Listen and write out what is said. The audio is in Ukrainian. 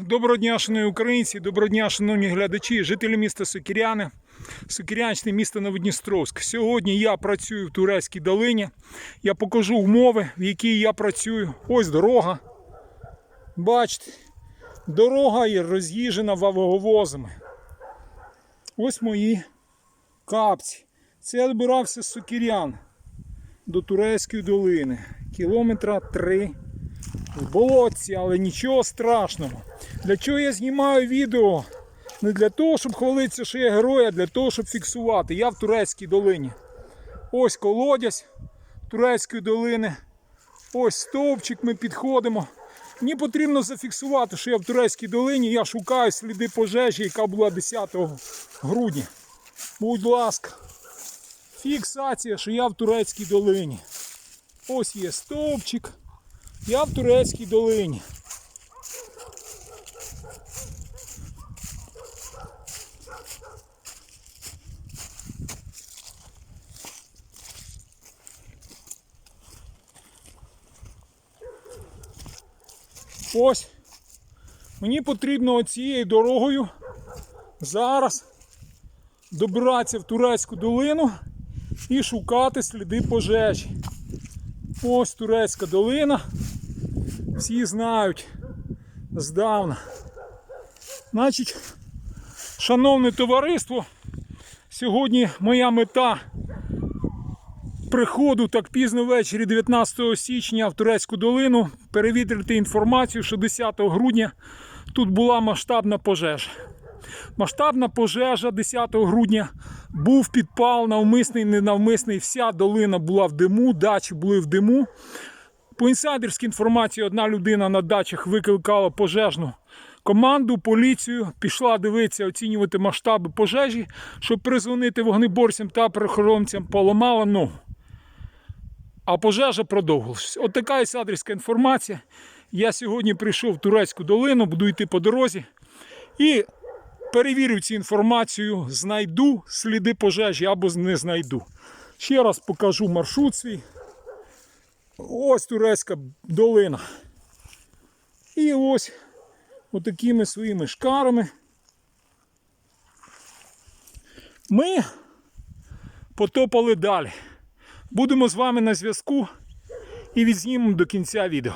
Доброго дня, шановні українці, доброго дня, шановні глядачі, жителі міста Сокіряни, Сокірянщини, місто Новодністровськ. Сьогодні я працюю в Турецькій долині. Я покажу умови, в якій я працюю. Ось дорога. Бачите, дорога є роз'їжджена ваговозами. Ось мої капці. Це я добирався з Сокірян до Турецької долини. Кілометра три в болотці, але нічого страшного. Для чого я знімаю відео? Не для того, щоб хвалитися, що я герой, а для того, щоб фіксувати. Я в Турецькій долині. Ось колодязь Турецької долини. Ось стовпчик ми підходимо. Мені потрібно зафіксувати, що я в Турецькій долині. Я шукаю сліди пожежі, яка була 10 грудня. Будь ласка, фіксація, що я в Турецькій долині. Ось є стовпчик. Я в Турецькій долині. Ось. Мені потрібно оцією дорогою зараз добиратися в Турецьку долину і шукати сліди пожежі. Ось Турецька долина. Всі знають здавна. Значить, шановне товариство, сьогодні моя мета приходу так пізно ввечері 19 січня в Турецьку долину перевірити інформацію, що 10 грудня тут була масштабна пожежа. Масштабна пожежа 10 грудня був підпал, навмисний, ненавмисний. Вся долина була в диму, дачі були в диму. По інсайдерській інформації, одна людина на дачах викликала пожежну команду, поліцію, пішла дивитися, оцінювати масштаби пожежі, щоб призвонити вогнеборцям та прихоронцям, поламала ногу. А пожежа продовжилась. От така інсайдерська інформація. Я сьогодні прийшов в Турецьку долину, буду йти по дорозі і перевірю цю інформацію, знайду сліди пожежі або не знайду. Ще раз покажу маршрут свій. Ось Турецька долина. І ось отакими своїми шкарами. Ми потопали далі. Будемо з вами на зв'язку і відзнімемо до кінця відео.